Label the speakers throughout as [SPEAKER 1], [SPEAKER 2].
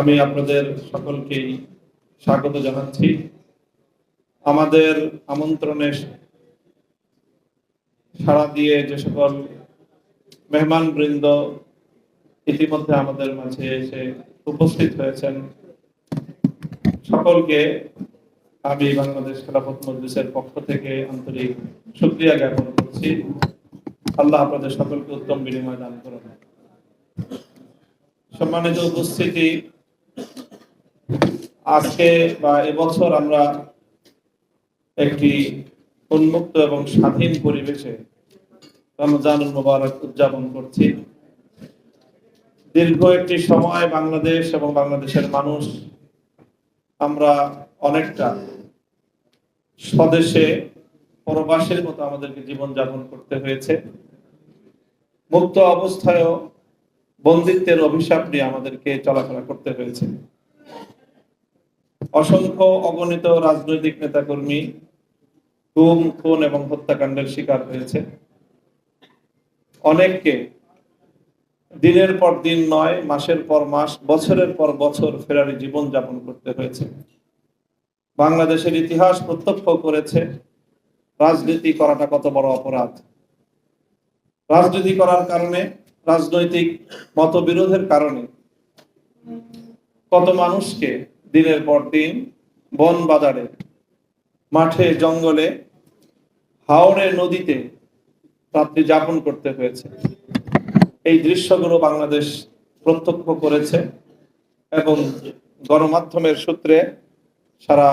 [SPEAKER 1] আমি আপনাদের সকলকেই স্বাগত জানাচ্ছি। আমাদের আমন্ত্রণে সাড়া দিয়ে যে সকল মেহমান বৃন্দ ইতিমধ্যে আমাদের মাঝে এসে উপস্থিত হয়েছেন, সকলকে আমি বাংলাদেশ খেলাফত মজলিসের পক্ষ থেকে আন্তরিক শুক্রিয়া জ্ঞাপন করছি। আল্লাহ আপনাদের সকলকে উত্তম বিনিময় দান করুন। সম্মানিত উপস্থিতি আজকে বা এবছর আমরা একটি উন্মুক্ত এবং স্বাধীন পরিবেশে রমজানুল মোবারক উদযাপন করছি। দীর্ঘ একটি সময় বাংলাদেশ এবং বাংলাদেশের মানুষ আমরা অনেকটা স্বদেশে, পরবাসের মতো আমাদেরকে জীবনযাপন করতে হয়েছে। মুক্ত অবস্থায়ও বন্দিত্বের অভিশাপ নিয়ে আমাদেরকে চলাফেরা করতে হয়েছে। অসংখ্য অগণিত রাজনৈতিক নেতাকর্মী গুম খুন এবং হত্যাকাণ্ডের শিকার হয়েছে। অনেককে দিনের পর দিন নয়, মাসের পর মাস, বছরের পর বছর ফেরারি জীবন যাপন করতে হয়েছে। বাংলাদেশের ইতিহাস প্রত্যক্ষ করেছে, রাজনীতি করাটা কত বড় অপরাধ। রাজনীতি করার কারণে, রাজনৈতিক মতবিরোধের কারণে কত মানুষকে দিনের পর দিন বন বাজারে মাঠে, জঙ্গলে হাওড়ে নদীতে রাত্রি যাপন করতে হয়েছে। এই দৃশ্যগুলো বাংলাদেশ প্রত্যক্ষ করেছে এবং গণমাধ্যমের সূত্রে সারা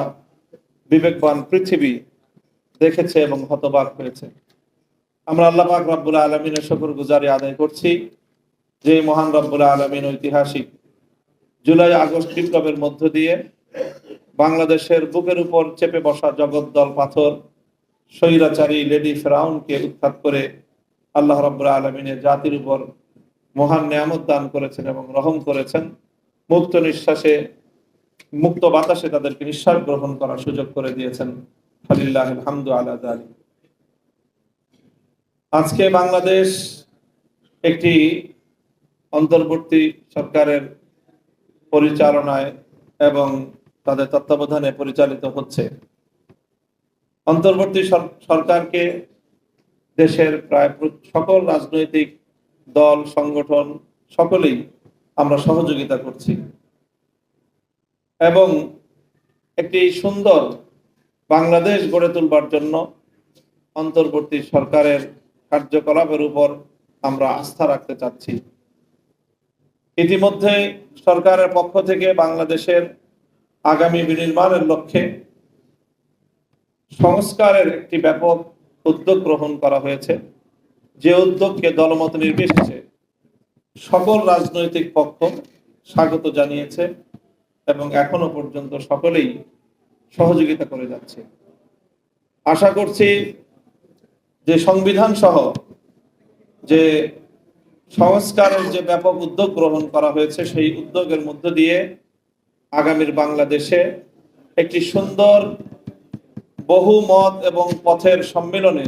[SPEAKER 1] বিবেকবান পৃথিবী দেখেছে এবং হতবাক হয়েছে। আমরা আল্লাহ পাক রব্বুল আলমিনের শকর গুজারি আদায় করছি যে মহান রব্বুল আলমিন ঐতিহাসিক জুলাই আগস্ট বিপ্লবের মধ্য দিয়ে বাংলাদেশের বুকের উপর চেপে বসা জগদ্দল পাথর, স্বৈরাচারী লেডি ফেরাউনকে উৎখাত করে আল্লাহ রব্বুল আলমিনের জাতির উপর মহান নিয়ামত দান করেছেন এবং রহম করেছেন। মুক্ত নিঃশ্বাসে, মুক্ত বাতাসে তাদেরকে নিঃশ্বাস গ্রহণ করার সুযোগ করে দিয়েছেন। ফালিল্লাহ হামদু আলা জালি আজকে বাংলাদেশ একটি অন্তর্বর্তী সরকারের পরিচালনায় এবং তাদের তত্ত্বাবধানে পরিচালিত হচ্ছে। অন্তর্বর্তী সরকারকে দেশের প্রায় সকল রাজনৈতিক দল, সংগঠন সকলেই আমরা সহযোগিতা করছি। এবং একটি সুন্দর বাংলাদেশ গড়ে তুলবার জন্য অন্তর্বর্তী সরকারের কার্যকলাপের উপর আমরা আস্থা রাখতে চাচ্ছি। ইতিমধ্যে সরকারের পক্ষ থেকে বাংলাদেশের আগামী বিনির্মাণের লক্ষ্যে সংস্কারের একটি ব্যাপক উদ্যোগ গ্রহণ করা হয়েছে। যে উদ্যোগকে দলমত নির্বিশেষে সকল রাজনৈতিক পক্ষ স্বাগত জানিয়েছে এবং এখনও পর্যন্ত সকলেই সহযোগিতা করে যাচ্ছে। আশা করছি যে সংবিধান সহ যে সংস্কারের যে ব্যাপক উদ্যোগ গ্রহণ করা হয়েছে, সেই উদ্যোগের মধ্য দিয়ে আগামীর বাংলাদেশে একটি সুন্দর বহু মত এবং পথের সম্মেলনে